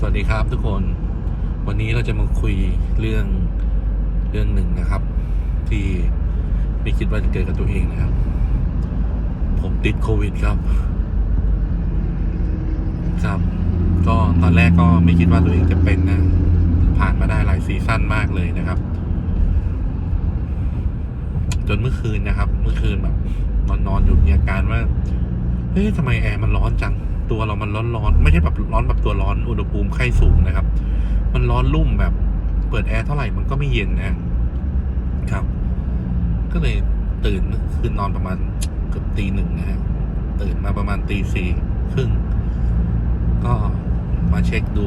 สวัสดีครับทุกคนวันนี้เราจะมาคุยเรื่องเรื่องหนึ่งนะครับ ที่ไม่คิดว่าจะเกิดกับตัวเองนะครับ ผมติดโควิดครับ ครับ ก็ตอนแรกก็ไม่คิดว่าตัวเองจะเป็นนะ ผ่านมาได้หลายซีซั่นมากเลยนะครับ จนเมื่อคืนนะครับ เมื่อคืนแบบนอนนอนๆอยู่มีอาการว่าเฮ้ยทำไมแอร์มันร้อนจัง ตัวเรามันร้อนร้อนๆไม่ใช่แบบร้อนแบบตัวร้อนอุณหภูมิไข้สูงนะครับ มันร้อนรุ่มแบบเปิดแอร์เท่าไหร่มันก็ไม่เย็นนะครับ ก็เลยตื่นคืนนอนประมาณเกือบตีหนึ่งนะฮะตื่นมาประมาณตีสี่ครึ่งก็มาเช็คดู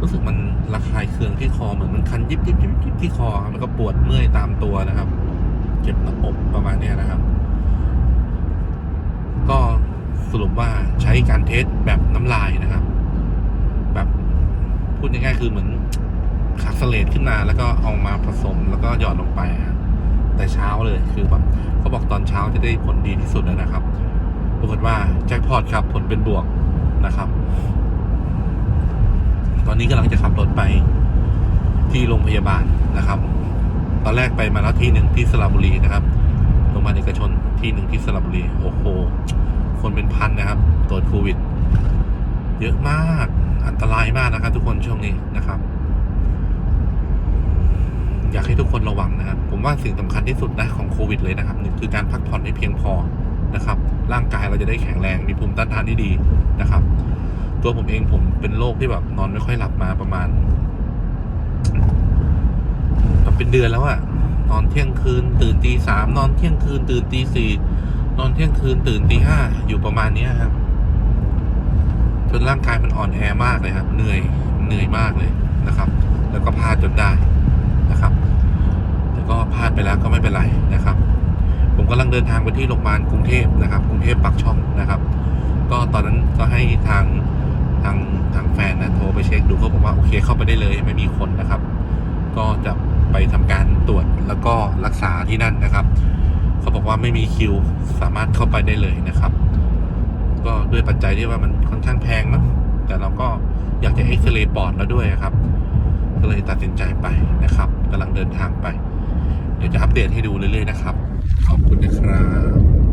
รู้สึกมันระคายเคืองที่คอเหมือนมันคันยิบยิบยิบยิบที่คอมันก็ปวดเมื่อยตามตัวนะครับ เจ็บหน้าอกประมาณเนี้ยนะครับ สรุปว่าใช้การเทสแบบน้ำลายนะครับ แบบพูดง่ายๆคือเหมือนคักสเลตขึ้นมาแล้วก็เอามาผสมแล้วก็หยอดลงไปแต่เช้าเลยคือแบบเขาบอกตอนเช้าจะได้ผลดีที่สุดแล้วนะครับปรากฏว่าแจ็คพอตครับผลเป็นบวกนะครับ ตอนนี้กำลังจะขับรถไปที่โรงพยาบาลนะครับ ตอนแรกไปมาแล้วที่หนึ่งที่สระบุรีนะครับ โรงพยาบาลเอกชนที่หนึ่งที่สระบุรีโอ้โห คนเป็นพันนะครับ ตรวจโควิด เยอะมากอันตรายมากนะครับ ทุกคนช่วงนี้นะครับ อยากให้ทุกคนระวังนะครับ ผมว่าสิ่งสำคัญที่สุดนะของโควิดเลยนะครับหนึ่งคือการพักผ่อนให้เพียงพอนะครับ ร่างกายเราจะได้แข็งแรงมีภูมิต้านทานที่ดีนะครับ ตัวผมเองผมเป็นโรคที่แบบนอนไม่ค่อยหลับมาประมาณแบบเป็นเดือนแล้วอะ อนเที่ยงคืน ตื่นตีสามนอนเที่ยงคืน ตื่นตีสี่นอนเที่ยงคืน ตื่นตีห้าอยู่ประมาณเนี้ยครับ จนร่างกายมันอ่อนแอมากเลยครับ เหนื่อยเหนื่อยมากเลยนะครับ แล้วก็พลาดจนได้นะครับ แต่ก็พลาดไปแล้วก็ไม่เป็นไรนะครับ ผมกำลังเดินทางไปที่โรงพยาบาลกรุงเทพนะครับ กรุงเทพปักช่องนะครับ ก็ตอนนั้นก็ให้ทางทางทางแฟนนะโทรไปเช็คดูเขาบอกว่าโอเคเข้าไปได้เลยไม่มีคนนะครับ ก็จะไปทำการตรวจ แล้วก็รักษาที่นั่นนะครับเขาบอกว่าไม่มีคิวสามารถเข้าไปได้เลยนะครับ ก็ด้วยปัจจัยที่ว่ามันค่อนข้างแพงนะแต่เราก็อยากจะเอ็กซเรย์ปอดแล้วด้วยครับ ก็เลยตัดสินใจไปนะครับกำลังเดินทางไป เดี๋ยวจะอัปเดตให้ดูเรื่อยๆนะครับ ขอบคุณนะครับ